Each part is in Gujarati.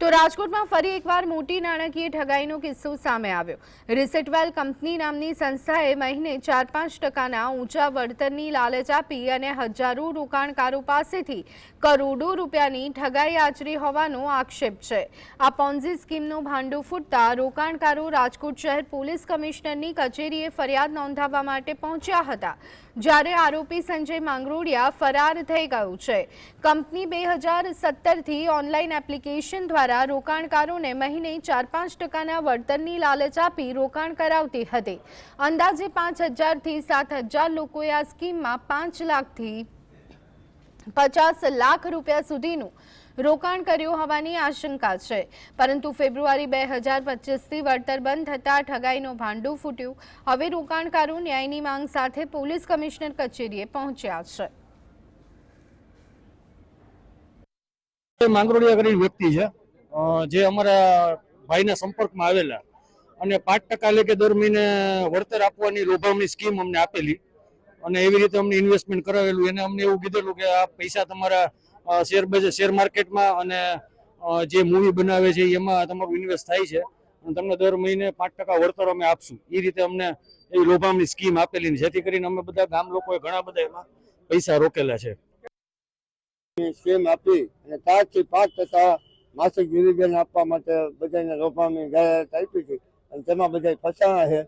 તો રાજકોટમાં ફરી એકવાર મોટી નાણાકીય ઠગાઈનો કિસ્સો સામે આવ્યો. રિસેટવેલ કંપની નામની સંસ્થાએ મહિને ચાર પાંચ ટકાના ઊંચા વળતરની લાલચ આપી અને હજારો રોકાણકારો પાસેથી કરોડો રૂપિયાની ઠગાઈ આચરી હોવાનો આક્ષેપ છે. આ પોન્ઝી સ્કીમનો ભાંડો ફૂટતા રોકાણકારો રાજકોટ શહેર પોલીસ કમિશનરની કચેરીએ ફરિયાદ નોંધાવવા માટે પહોંચ્યા હતા. જ્યારે આરોપી સંજય માંગરોડિયા ફરાર થઈ ગયું છે. કંપની બે હજાર સત્તરથી ઓનલાઈન એપ્લિકેશન દ્વારા રોકાણકારોને મહિને ચાર પાંચ ટકાના વળતરની લાલચ આપી રોકાણ કરાવતી હતી. અંદાજે પાંચ હજારથી સાત લોકોએ આ સ્કીમમાં પાંચ લાખથી પચાસ લાખ રૂપિયા સુધીનું રોકાણ કર્યું હોવાની આશંકા છે. પરંતુ ફેબ્રુઆરી બે હજાર પચીસથી વળતર બંધ થતાં ઠગાઈનો ભાંડું ફૂટ્યું. હવે રોકાણકારો ન્યાયની માંગ સાથે પોલીસ કમિશનર કચેરીએ પહોંચ્યા છે. માંગરોળિયા કરીને વ્યક્તિ છે. જે અમારા ભાઈના સંપર્કમાં આવેલા. અને પાંચ ટકા લેખે દર મહિને વળતર આપવાની લોભામણી સ્કીમ અમને આપેલી. અને એવી રીતે અમને ઇન્વેસ્ટમેન્ટ કરાવેલું. એને અમને એવું કીધેલું કે આ પૈસા તમારા શેર બજાર શેર માર્કેટમાં અને જે મૂવી બનાવે છે, એમાં તમારું ઇન્વેસ્ટ થાય છે. અને તમને દર મહિને પાંચ ટકા વળતર અમે આપશું. એ રીતે અમને એવી લોભામણી સ્કીમ આપેલી જેથી કરીને અમે બધા ગામ લોકોએ ઘણા બધા એમાં પૈસા રોકેલા છે. સ્કીમ આપી અને ચારથી પાંચ ટકા માસિક ડિવિઝન આપવા માટે બધાને રોપાની જાહેરાત આપી હતી. અને તેમાં બધા ફસાણા છે.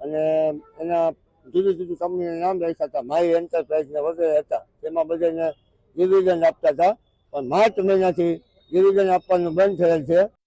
અને એના જુદી જુદી કંપનીના નામ રાખ્યા હતા. માઈ એન્ટરપ્રાઇઝ ને વગેરે હતા. તેમાં બધાને ડિવિઝન આપતા હતા. પણ માર્ચ મહિનાથી ડિવિઝન આપવાનું બંધ થયેલ છે.